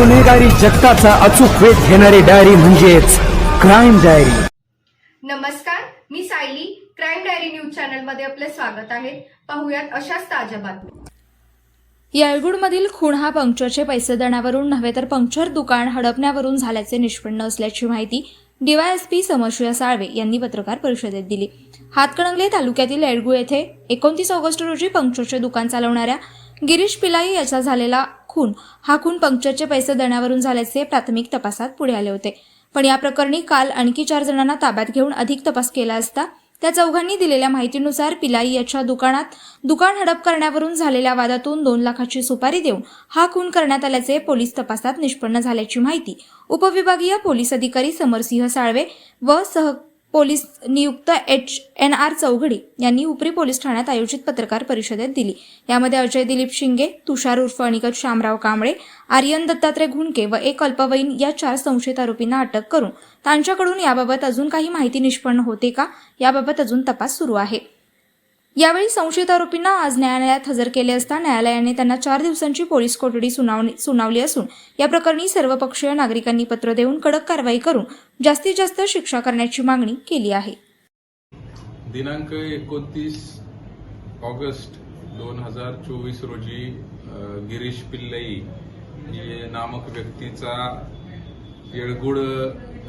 गुन्हेगारी जगताचा अचूक वेध घेणारी डायरी म्हणजेच क्राईम डायरी. नमस्कार मी सायली. क्राईम डायरी न्यूज चॅनलमध्ये आपले स्वागत आहे. पाहुयात अशाच ताज्या बातम्या. येळगुडमधील खूण हा पंक्चरचे पैसे देण्यावरून नव्हे तर पंक्चर दुकान हडपण्यावरून झाल्याचे निष्पन्न असल्याची माहिती डीवायएसपी समश्रिया साळवे यांनी पत्रकार परिषदेत दिली. हातकणंगले तालुक्यातील येळगुळ येथे एकोणतीस ऑगस्ट रोजी पंक्चरचे दुकान चालवणाऱ्या गिरीश पिलाई याचा झालेला खून हा खून पंक्चरचे पैसे देण्यावरून झाल्याचे प्राथमिक तपासात पुढे आले होते. पण या प्रकरणी काल आणखी चार जणांना ताब्यात घेऊन अधिक तपास केला असता त्या चौघांनी दिलेल्या माहितीनुसार पिलाई याच्या दुकानात दुकान हडप करण्यावरून झालेल्या वादातून दोन लाखाची सुपारी देऊन हा खून करण्यात आल्याचे पोलीस तपासात निष्पन्न झाल्याची माहिती उपविभागीय पोलीस अधिकारी समरसिंह साळवे व सह पोलीस नियुक्त एच एन आर चौघडी यांनी उपरी पोलीस ठाण्यात आयोजित पत्रकार परिषदेत दिली. यामध्ये अजय दिलीप शिंगे तुषार उर्फ अनिकत शामराव कांबळे आर्यन दत्तात्रय घुणके व एक अल्पवयीन या चार संशयित आरोपींना अटक करून त्यांच्याकडून याबाबत अजून काही माहिती निष्पन्न होते का? याबाबत अजून तपास सुरू आहे. यावेळी संशयित आरोपींना आज न्यायालयात हजर केले असता न्यायालयाने त्यांना चार दिवसांची पोलीस कोठडी सुनावणी सुनावली असून या प्रकरणी सर्वपक्षीय नागरिकांनी पत्र देऊन कडक कारवाई करून जास्तीत जास्त शिक्षा करण्याची मागणी केली आहे. दिनांक एकोणतीस ऑगस्ट दोन हजार चोवीस रोजी गिरीश पिल्लई हे नामक व्यक्तीचा येळगुड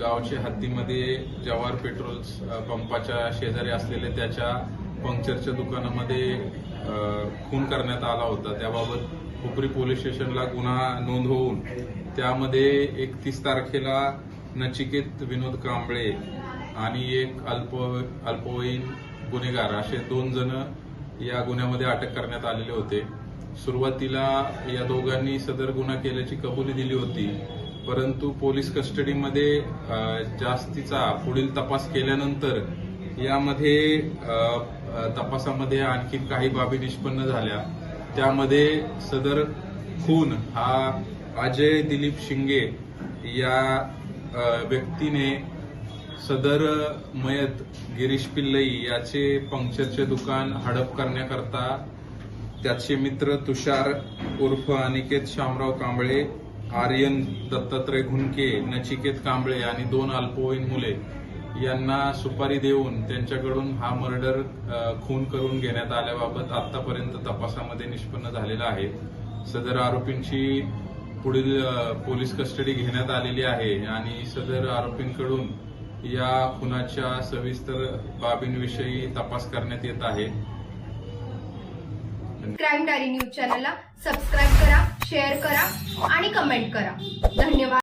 गावच्या हद्दीमध्ये जवाहर पेट्रोल पंपाच्या शेजारी असलेल्या त्याच्या पंक्चरच्या दुकानामध्ये खून करण्यात आला होता. त्याबाबत हुपरी पोलीस स्टेशनला गुन्हा नोंद होऊन त्यामध्ये एकतीस तारखेला नचिकेत विनोद कांबळे आणि एक अल्प अल्पवयीन गुन्हेगार असे दोन जण या गुन्ह्यामध्ये अटक करण्यात आलेले होते. सुरुवातीला या दोघांनी सदर गुन्हा केल्याची कबुली दिली होती. परंतु पोलीस कस्टडीमध्ये जास्तीचा पुढील तपास केल्यानंतर यामध्ये तपासामध्ये आणखी काही बाबी निष्पन्न झाल्या. त्यामध्ये सदर खून हा अजय दिलीप शिंगे या व्यक्तीने सदर मयत गिरीश पिल्लई याचे पंक्चरचे दुकान हडप करण्याकरता त्याचे मित्र तुषार उर्फ अनिकेत शामराव कांबळे आर्यन दत्तात्रय घुनके नचिकेत कांबळे आणि दोन अल्पवयीन मुले यांना सुपारी देऊन त्यांच्याकडून हा मर्डर खून करून घेण्यात आल्याबाबत आतापर्यंत तपासामध्ये निष्पन्न झालेला आहे. सदर आरोपींची पुढील पोलीस कस्टडी घेण्यात आलेली आहे आणि सदर आरोपींकडून या खुनाच्या सविस्तर बाबींविषयी तपास करण्यात येत आहे. क्राईम डायरी न्यूज चॅनलला सबस्क्राईब करा शेअर करा आणि कमेंट करा. धन्यवाद.